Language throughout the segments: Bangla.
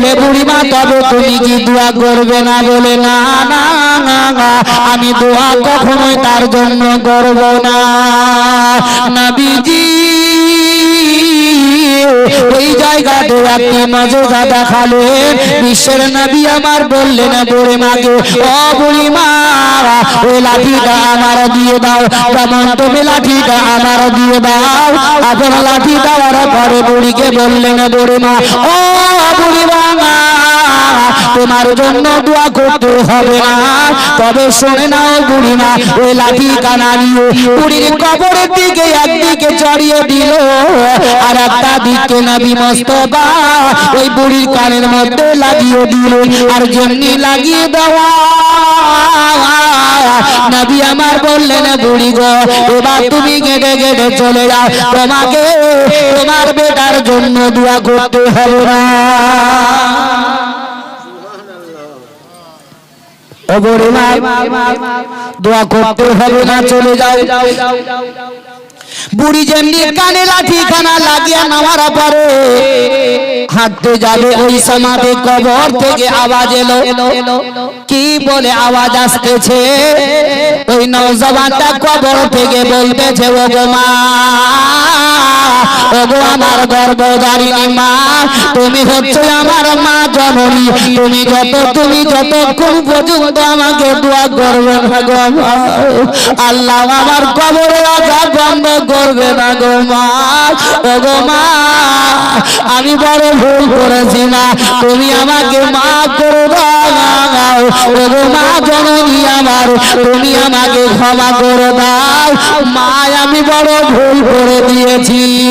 বলে বুড়িমা, তবে তুমি কি দোয়া করবে না? বলে, না না না না, আমি দোয়া কখনোই তার জন্য করব না। নবীজি ওই জায়গাতে আপনি মজা দেখালেন বিশ্বের নবী আমার বললেন, বুড়ি মাকে ও বুড়ি মা ওই লাঠিটা আমার দিয়ে দাও তেমন তুমি লাঠিটা আমার দিয়ে দাও? এখন লাঠি দেওয়ার পরে বুড়িকে বললেন মা ও বুড়ি মা তোমার জন্য দোয়া করতে হবে না। তবে শুনে নাও বুড়ি মা ওই লাঠি কানা নিয়ে বুড়ির কবরের দিকে একদিকে চড়িয়ে দিল, আর একটা দিকে নবী মস্তফা ওই বুড়ির কানের মধ্যে লাগিয়ে দিল, আর যেমনি লাগিয়ে দেওয়া। নবী আমার বললেন, বুড়ি গো, এবার তুমি গেটে গেটে চলে যাও। তোমাকে, তোমার বেটার জন্য দোয়া করতে হবে না। দোয়া করতে হবে না বুড়ি যেমনি কানে লাঠি খানা লাগিয়ে নামার পরে, হাঁটতে যাবে ওই সমাধি কবর থেকে আওয়াজ এলো। কি বলে আওয়াজ আসতেছে? ওই নৌজবানটা কবর থেকে বলতেছে ও গো মা ও গো আমার গর্ভধারিণী মা, তুমি হচ্ছে আমার মা জননী। তুমি যত, তুমি যতক্ষণ পর্যন্ত আমাকে দোয়া করবে না গো আল্লাহ আমার কবরে আঘাত বন্ধ করবে না গো মা। ও গো মা, আমি বড় ভুল করেছি না তুমি আমাকে মা করে দাও। ও মা জননী আমার, তুমি আমাকে ক্ষমা করে দাও। মা, আমি বড় ভুল করে দিয়েছি।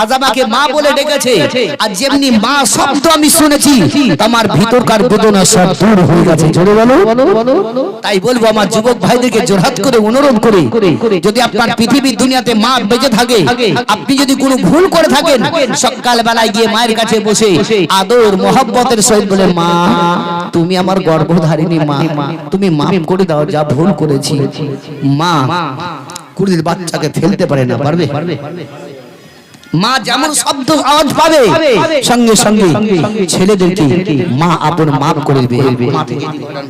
আজ আমাকে মা বলে ডেকেছে, আর যেমনি মা শব্দ আমি শুনেছি, আমার ভিতরকার বেদনা সব দূর হয়ে গেছে। জোরে বলো। তাই বলব আমার যুবক ভাইদেরকে জোরহাত করে, অনুরোধ করে, যদি আপনার পৃথিবীর দুনিয়াতে মা বেঁচে থাকে, আপনি যদি কোনো ভুল করে থাকেন সকাল বেলায় গিয়ে মায়ের কাছে বসে আদর, মোহব্বতের সহিত বলে, মা, তুমি আমার গর্ভধারিণী মা, তুমি মাফ করে দাও, যা ভুল করেছি। মা কুড়ির বাচ্চাকে ফেলতে পারে না, পারবে? মা যেমন শব্দ আওয়াজ পাবে সঙ্গে সঙ্গে ছেলেদেরকে মা আপন মাপ করে দেবে।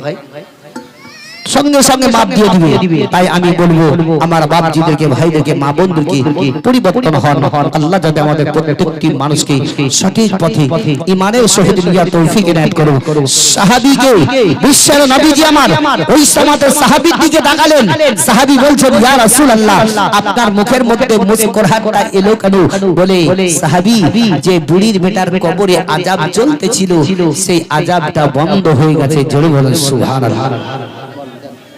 ভাই সঙ্গে সঙ্গে মাপ দিয়ে দিবে। তাই আমি বলব আমার বাপজিদেরকে ভাইদেরকে মা বন্ধুকে পরিবর্তন হন। আল্লাহ যাতে আমাদের প্রত্যেকটি মানুষকে সঠিক পথে ইমানের সহিত নিয়ে তৌফিক এনায়েত করো সাহাবীকে বিশ্বের নবীজি আমার ওই সমাজের সাহাবীর দিকে তাকালেন। সাহাবী বলছেন ইয়া রাসূলুল্লাহ আপনার মুখের মধ্যে মুস্কুরাহটটা এলো কেন? বলে সাহাবী যে বুড়ির বেটার কবরে আযাব চলতেছিল সেই আযাবটা বন্ধ হয়ে গেছে। জোরে বলেন সুবহানাল্লাহ।